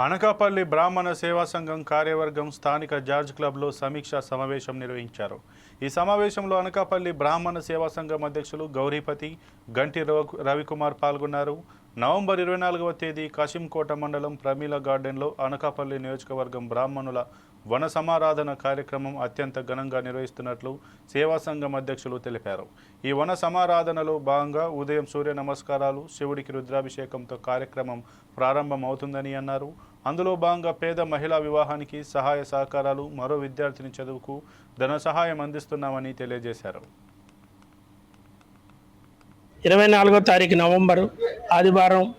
అనకాపల్లి బ్రాహ్మణ సేవా సంఘం కార్యవర్గం స్థానిక జార్జ్ క్లబ్లో సమీక్షా సమావేశం నిర్వహించారు. ఈ సమావేశంలో అనకాపల్లి బ్రాహ్మణ సేవా సంఘం అధ్యక్షులు గౌరీపతి గంటి రవ- రవికుమార్ పాల్గొన్నారు. నవంబర్ ఇరవై నాలుగవ తేదీ కాశింకోట మండలం ప్రమీల గార్డెన్లో అనకాపల్లి నియోజకవర్గం బ్రాహ్మణుల వన సమారాధన కార్యక్రమం అత్యంత ఘనంగా నిర్వహిస్తున్నట్లు సేవా సంఘం అధ్యక్షులు తెలిపారు. ఈ వన సమారాధనలో భాగంగా ఉదయం సూర్య నమస్కారాలు శివుడికి రుద్రాభిషేకంతో కార్యక్రమం ప్రారంభమవుతుందని అన్నారు. అందులో భాగంగా పేద మహిళా వివాహానికి సహాయ సహకారాలు మరో విద్యార్థిని చదువుకు ధన సహాయం అందిస్తున్నామని తెలియజేశారు. ఇరవై నాలుగో తారీఖు నవంబరు ఆదివారం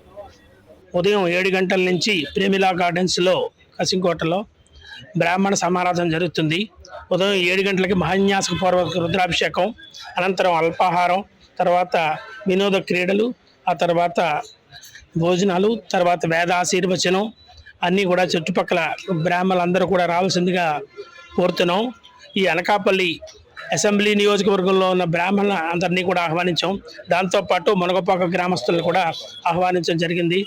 ఉదయం ఏడు గంటల నుంచి ప్రేమిలా గార్డెన్స్లో కసింకోటలో బ్రాహ్మణ సమారాధన జరుగుతుంది. ఉదయం ఏడు గంటలకి మహాన్యాసపూర్వక రుద్రాభిషేకం అనంతరం అల్పాహారం తర్వాత వినోద క్రీడలు ఆ తర్వాత భోజనాలు తర్వాత వేద ఆశీర్వచనం అన్నీ కూడా చుట్టుపక్కల బ్రాహ్మలందరూ కూడా రావాల్సిందిగా కోరుతున్నాం. ఈ అనకాపల్లి అసెంబ్లీ నియోజకవర్గంలో ఉన్న బ్రాహ్మణ అందరినీ కూడా ఆహ్వానించాం. దాంతోపాటు మునగపాక గ్రామస్తులను కూడా ఆహ్వానించడం జరిగింది.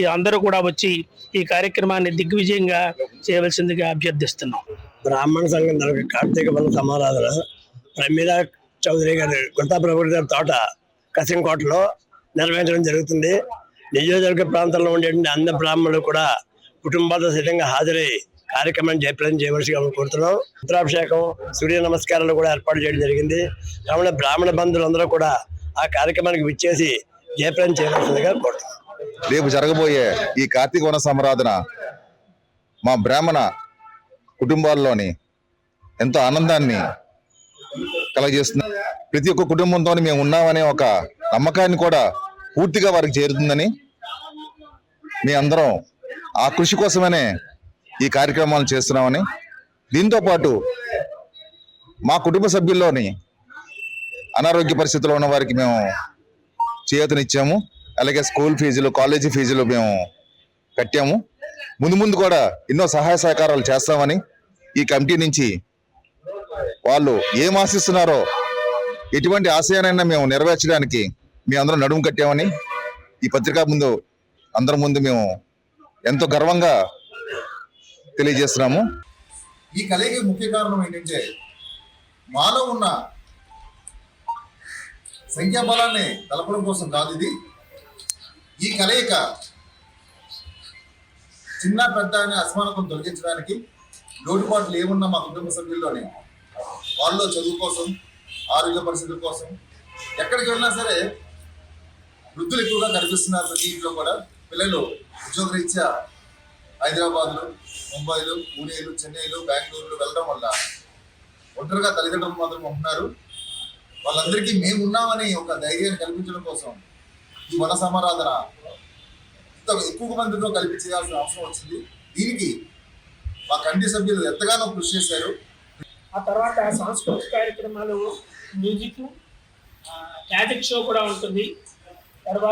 ఈ అందరూ కూడా వచ్చి ఈ కార్యక్రమాన్ని దిగ్విజయంగా చేయవలసిందిగా అభ్యర్థిస్తున్నాం. బ్రాహ్మణ సంఘం తరఫు కార్తీక బల సమారాధన. ప్రమీల చౌదరి గారి గుంతాప్రభుడి గారి తోట కసింకోటలో నిర్వహించడం జరుగుతుంది. నియోజకవర్గ ప్రాంతంలో ఉండేటువంటి అన్ని బ్రాహ్మణులు కూడా కుటుంబాలతో సిద్ధంగా హాజరై కార్యక్రమం జయప్రదం చేయవలసిగా కోరుతున్నాం. రుద్రాభిషేకం సూర్య నమస్కారాలు కూడా ఏర్పాటు చేయడం జరిగింది. కావున బ్రాహ్మణ బంధువులందరూ కూడా ఆ కార్యక్రమానికి విచ్చేసి జయప్రదం చేయవలసిందిగా కోరుతున్నాం. రేపు జరగబోయే ఈ కార్తీక వన సంరాధన మా బ్రాహ్మణ కుటుంబాల్లోని ఎంతో ఆనందాన్ని కలగజేస్తుంది ప్రతి ఒక్క కుటుంబంతో మేము ఉన్నామనే ఒక నమ్మకాన్ని కూడా పూర్తిగా వారికి చేరుతుందని మీ అందరం ఆ కృషి కోసమనే ఈ కార్యక్రమాలు చేస్తున్నామని. దీంతో పాటు మా కుటుంబ సభ్యుల్లోని అనారోగ్య పరిస్థితుల్లో ఉన్న వారికి మేము చేయూతనిచ్చాము. అలాగే స్కూల్ ఫీజులు కాలేజీ ఫీజులు మేము కట్టాము. ముందు ముందు కూడా ఎన్నో సహాయ సహకారాలు చేస్తామని ఈ కమిటీ నుంచి వాళ్ళు ఏం ఆశిస్తున్నారో ఎటువంటి ఆశయానైనా మేము నెరవేర్చడానికి మీ అందరం నడుము కట్టామని ఈ పత్రికా ముందు అందరి ముందు మేము ఎంతో గర్వంగా తెలియజేస్తున్నాము. ఈ కలయిక ముఖ్య కారణం ఏంటంటే మాలో ఉన్న సంఖ్యాబలాన్ని కలపడం కోసం కాదు ఇది. ఈ కలయిక చిన్న పెద్ద అనే అసమానతను తొలగించడానికి లోటుపాట్లు ఏమున్నా మా కుటుంబ సభ్యుల్లోనే. వాళ్ళలో చదువు కోసం ఆరోగ్య పరిస్థితుల కోసం ఎక్కడికి వెళ్ళినా సరే వృద్ధులు ఎక్కువగా కనిపిస్తున్నారు ప్రతి ఇంట్లో కూడా. పిల్లలు ఉద్యోగరీత్యా హైదరాబాద్లో ముంబైలో పూణేలు చెన్నైలో బెంగళూరులో వెళ్ళడం వల్ల ఒంటరిగా తల్లిదండ్రులు మాత్రం ఉంటున్నారు. వాళ్ళందరికీ మేము ఉన్నామని ఒక ధైర్యాన్ని కల్పించడం కోసం ఈ వన సమారాధన ఇంత ఎక్కువ మందితో కలిపి చేయాల్సిన అవసరం వచ్చింది. దీనికి మా కమిటీ సభ్యులు ఎంతగానో కృషి చేశారు. ఆ తర్వాత సాంస్కృతిక కార్యక్రమాలు మ్యూజిక్ క్యాజెట్ షో కూడా ఉంటుంది. తర్వాత